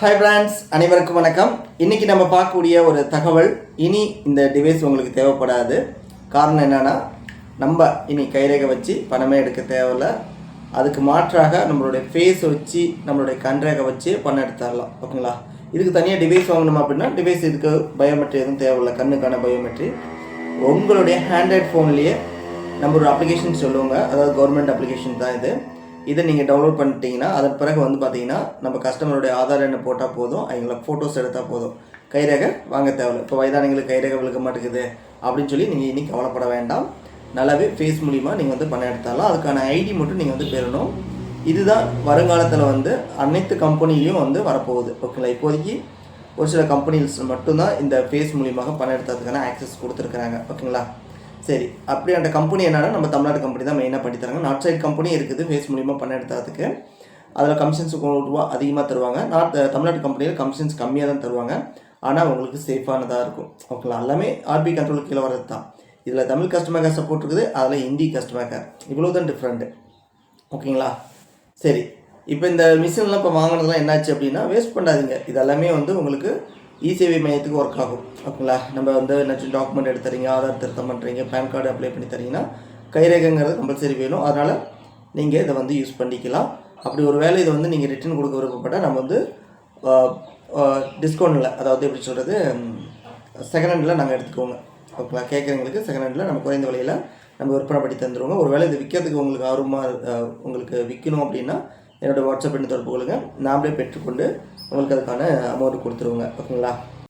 Hi brands அனைவருக்கும் வணக்கம். இன்றைக்கி நம்ம பார்க்கக்கூடிய ஒரு தகவல் இனி இந்த டிவைஸ் உங்களுக்கு தேவைப்படாது. காரணம் என்னென்னா நம்ம இனி கைரேகை வச்சு பணமே எடுக்க தேவையில்ல. அதுக்கு மாற்றாக நம்மளுடைய ஃபேஸ் வச்சு நம்மளுடைய கண்ரேகை வச்சு பணம் எடுத்துடலாம். ஓகேங்களா? இதுக்கு தனியாக டிவைஸ் வாங்கணும் அப்படின்னா டிவைஸ் இதுக்கு பயோமெட்ரி எதுவும் தேவையில்லை. கண்ணுக்கான பயோமெட்ரி உங்களுடைய ஹேண்ட்ராய்ட் ஃபோன்லேயே நம்ம ஒரு அப்ளிகேஷன் சொல்லுவாங்க. அதாவது கவர்மெண்ட் அப்ளிகேஷன் தான் இது. இதை நீங்கள் டவுன்லோட் பண்ணிட்டீங்கன்னா அதன் பிறகு வந்து பார்த்தீங்கன்னா நம்ம கஸ்டமருடைய ஆதார் எண்ணை போட்டால் போதும் அவங்கள ஃபோட்டோஸ் எடுத்தால் போதும். கைரேக வாங்க தேவையில்ல. இப்போ வயதானங்களுக்கு கைரேக விழுக்க மாட்டேங்குது அப்படின்னு சொல்லி நீங்கள் இனி கவலைப்பட வேண்டாம். நல்லாவே ஃபேஸ் மூலிமா நீங்கள் வந்து பணம் எடுத்தாலும் அதுக்கான ஐடி மட்டும் நீங்கள் வந்து பெறணும். இதுதான் வருங்காலத்தில் வந்து அனைத்து கம்பெனிலையும் வந்து வரப்போகுது. ஓகேங்களா இப்போதைக்கு ஒரு சில கம்பெனிஸ் மட்டும்தான் இந்த ஃபேஸ் மூலியமாக பணம் எடுத்ததுக்கான ஆக்சஸ் கொடுத்துருக்குறாங்க. ஓகேங்களா சரி அப்படி அந்த கம்பெனி என்னன்னா நம்ம தமிழ்நாடு கம்பெனி தான் மெயினாக பண்ணி தராங்க. நார்த் சைடு கம்பெனி இருக்குது ஃபேஸ் மூலியமாக பண்ண எடுத்ததுக்கு அதில் கமிஷன்ஸ் ரூபா அதிகமாக தருவாங்க. நார்த் தமிழ்நாடு கம்பெனியில் கமிஷன்ஸ் கம்மியாக தான் தருவாங்க. ஆனால் உங்களுக்கு சேஃபானதாக இருக்கும். ஓகேங்களா எல்லாமே ஆர்பி கண்ட்ரோல் கீழே வர்றது தான். இதில் தமிழ் கஸ்டமர் கேர் சப்போர்ட் இருக்குது அதில் ஹிந்தி கஸ்டமர் கேர் இவ்வளோ தான் டிஃப்ரெண்ட்டு ஓகேங்களா சரி இப்போ இந்த மிஷின்லாம் இப்போ வாங்கினதுலாம் என்னாச்சு அப்படின்னா வேஸ்ட் பண்ணாதீங்க. இது எல்லாமே வந்து உங்களுக்கு இசேவை மையத்துக்கு ஒர்க் ஆகும். ஓகேங்களா? நம்ம வந்து என்னாச்சும் டாக்குமெண்ட் எடுத்து தரீங்க ஆதார் திருத்தம் பண்ணுறீங்க பேன் கார்டு அப்ளை பண்ணி தரீங்கன்னா கைரேகைங்கிறது கம்பல்சரி வேணும். அதனால் நீங்கள் இதை வந்து யூஸ் பண்ணிக்கலாம். அப்படி ஒரு வேளை இதை வந்து நீங்கள் ரிட்டர்ன் கொடுக்க விருப்பப்பட்டால் நம்ம வந்து டிஸ்கவுண்ட்டில் அதாவது எப்படி சொல்கிறது செகண்ட் ஹேண்டில் நாங்கள் எடுத்துக்கோங்க ஓகேங்களா? கேட்குறவங்களுக்கு செகண்ட் ஹேண்டில் நம்ம குறைந்த விலையில் நம்ம விற்பனை பண்ணி தந்துடுவோங்க ஒரு வேலை இது விற்கிறதுக்கு உங்களுக்கு ஆர்வமாக உங்களுக்கு விற்கணும் அப்படின்னா என்னோடய வாட்ஸ்அப் எண்ணு தொடர்பு கொள்ளுங்கள் நாமளே பெற்றுக்கொண்டு உங்களுக்கு அதுக்கான அமௌண்ட் கொடுத்துருவோங்க ஓகேங்களா?